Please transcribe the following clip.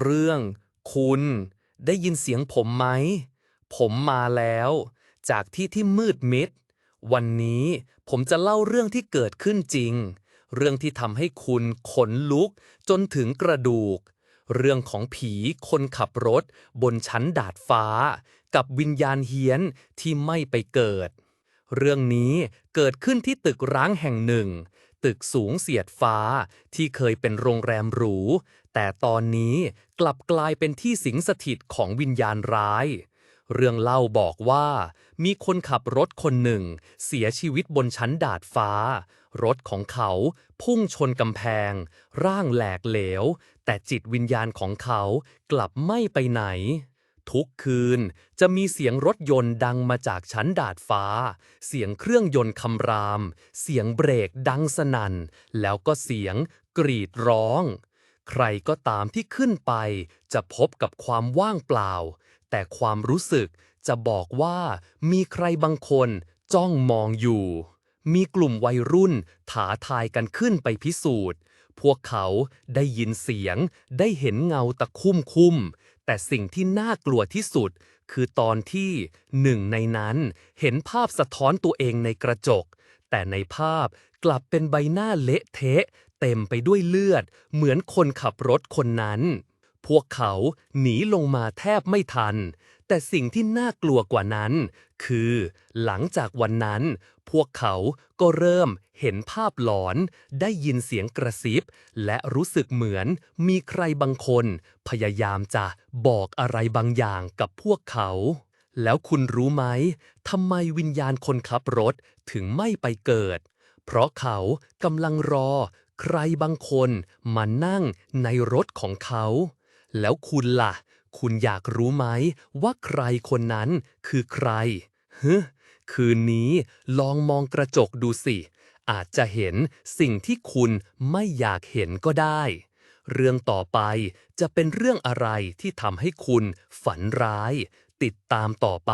เรื่อง คุณ ได้ยินเสียงผมไหม ผมมาแล้ว จากที่ที่มืดมิด วันนี้ผมจะเล่าเรื่องที่เกิดขึ้นจริง เรื่องที่ทำให้คุณขนลุกจนถึงกระดูก เรื่องของผีคนขับรถ บนชั้นดาดฟ้า กับวิญญาณเฮี้ยนที่ไม่ไปเกิด เรื่องนี้เกิดขึ้นที่ตึกร้างแห่งหนึ่งตึกสูงเสียดฟ้าที่เคยเป็นโรงแรมหรู แต่ตอนนี้กลับกลายเป็นที่สิงสถิตของวิญญาณร้าย เรื่องเล่าบอกว่า มีคนขับรถคนหนึ่ง เสียชีวิตบนชั้นดาดฟ้า รถของเขาพุ่งชนกำแพง ร่างแหลกเหลว แต่จิตวิญญาณของเขากลับไม่ไปไหนทุกคืนจะมีเสียงรถยนต์ดังมาจากชั้นดาดฟ้า เสียงเครื่องยนต์คำราม เสียงเบรกดังสนั่น แล้วก็เสียงกรีดร้อง ใครก็ตามที่ขึ้นไป จะพบกับความว่างเปล่า แต่ความรู้สึกจะบอกว่ามีใครบางคนจ้องมองอยู่ มีกลุ่มวัยรุ่นถาทายกันขึ้นไปพิสูจน์ พวกเขาได้ยินเสียง ได้เห็นเงาตะคุ่มคุ่มแต่สิ่งที่น่ากลัวที่สุด คือตอนที่หนึ่งในนั้นเห็นภาพสะท้อนตัวเองในกระจก แต่ในภาพกลับเป็นใบหน้าเละเทะ เต็มไปด้วยเลือด เหมือนคนขับรถคนนั้น พวกเขาหนีลงมาแทบไม่ทัน แต่สิ่งที่น่ากลัวกว่านั้น คือ หลังจากวันนั้น พวกเขาก็เริ่มเห็นภาพหลอน ได้ยินเสียงกระซิบ และรู้สึกเหมือนมีใครบางคน พยายามจะบอกอะไรบางอย่างกับพวกเขา แล้วคุณรู้ไหมทำไมวิญญาณคนขับรถถึงไม่ไปเกิด เพราะเขากำลังรอ ใครบางคนมานั่งในรถของเขา แล้วคุณล่ะ คุณอยากรู้ไหมว่าใครคนนั้นคือใครฮึคืนนี้ลองมองกระจกดูสิ อาจจะเห็นสิ่งที่คุณไม่อยากเห็นก็ได้ เรื่องต่อไปจะเป็นเรื่องอะไรที่ทำให้คุณฝันร้าย ติดตามต่อไป